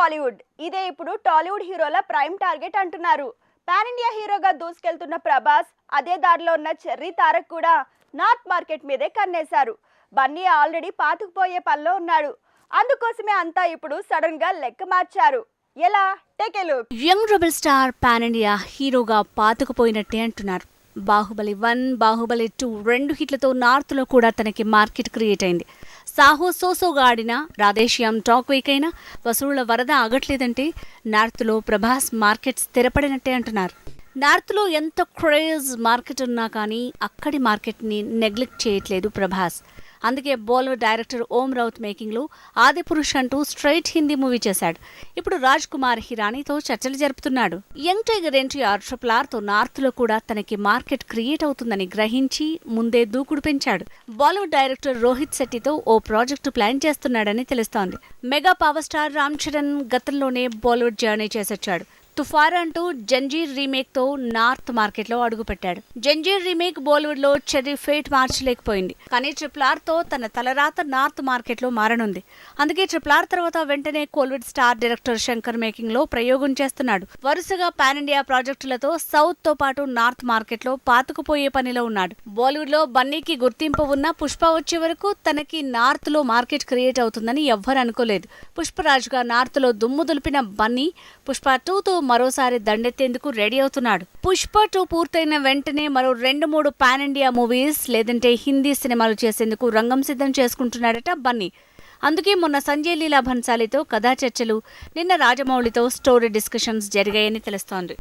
బాలీవుడ్. ఇదే ఇప్పుడు టాలీవుడ్ హీరోల ప్రైమ్ టార్గెట్ అంటున్నారు. పాన్ ఇండియా హీరోగా దూసుకెళ్తున్న ప్రభాస్ అదే దారిలో ఉన్న చెర్రీ తారక్ కూడా నార్త్ మార్కెట్ మీదే కన్నేశారు. బన్నీ ఆల్రెడీ పాతుకుపోయే పనిలో ఉన్నాడు. అందుకోసమే అంతా ఇప్పుడు సడన్గా లెక్క మార్చారు. ఎలా? Take a look. Young rebel star pan India హీరోగా పాతుకుపోయినట్టే అంటున్నారు. బాహుబలి వన్ బాహుబలి టూ రెండు హిట్లతో నార్త్లో కూడా తనకి మార్కెట్ క్రియేట్ అయింది. సాహో సోసోగా ఆడిన రాధేశ్యామ్ టాక్ వీక్ అయినా వసూళ్ళ వరద ఆగట్లేదంటే నార్త్లో ప్రభాస్ మార్కెట్ స్థిరపడినట్టే అంటున్నారు. నార్త్లో ఎంత క్రేజ్ మార్కెట్ ఉన్నా కానీ అక్కడి మార్కెట్ని నెగ్లెక్ట్ చేయట్లేదు ప్రభాస్. అందుకే బాలీవుడ్ డైరెక్టర్ ఓం రౌత్ మేకింగ్లో ఆదిపురుష్ అంటూ స్ట్రైట్ హిందీ మూవీ చేశాడు. ఇప్పుడు రాజ్ కుమార్ హిరానీతో చర్చలు జరుపుతున్నాడు. యంగ్ టైగర్ ఎన్టీఆర్ ట్రిపుల్ ఆర్తో నార్త్లో కూడా తనకి మార్కెట్ క్రియేట్ అవుతుందని గ్రహించి ముందే దూకుడు పెంచాడు. బాలీవుడ్ డైరెక్టర్ రోహిత్ శెట్టితో ఓ ప్రాజెక్టు ప్లాన్ చేస్తున్నాడని తెలుస్తోంది. Mega power star Ram Charan గతంలోనే బాలీవుడ్ జర్నీ చేసొచ్చాడు. తుఫార్ అంటూ జంజీర్ రీమేక్తో నార్త్ మార్కెట్లో అడుగుపెట్టాడు. జంజీర్ రీమేక్ బాలీవుడ్లో చెర్రీ ఫేట్ మార్చలేకపోయింది. కానీ ట్రిపుల్ ఆర్తో తన తలరాత నార్త్ మార్కెట్లో మారనుంది. అందుకే ట్రిపుల్ ఆర్ తర్వాత వెంటనే కోల్వుడ్ స్టార్ డైరెక్టర్ శంకర్ మేకింగ్లో ప్రయోగం చేస్తున్నాడు. వరుసగా పాన్ ఇండియా ప్రాజెక్టులతో సౌత్తో పాటు నార్త్ మార్కెట్లో పాతుకుపోయే పనిలో ఉన్నాడు. బాలీవుడ్లో బన్నీకి గుర్తింపు ఉన్న పుష్ప వచ్చే వరకు తనకి నార్త్లో మార్కెట్ క్రియేట్ అవుతుందని ఎవ్వరు అనుకోలేదు పుష్పరాజుగా నార్త్లో దుమ్ము దులిపిన బన్నీ పుష్ప టూతో మరోసారి దండెత్తేందుకు రెడీ అవుతున్నాడు. పుష్ప టూ పూర్తయిన వెంటనే మరో రెండు మూడు పాన్ ఇండియా మూవీస్ లేదంటే హిందీ సినిమాలు చేసేందుకు రంగం సిద్ధం చేసుకుంటున్నాడట బన్నీ. అందుకే మొన్న సంజయ్ లీలా భన్సాలితో కథా చర్చలు నిన్న రాజమౌళితో స్టోరీ డిస్కషన్స్ జరిగాయని తెలుస్తోంది.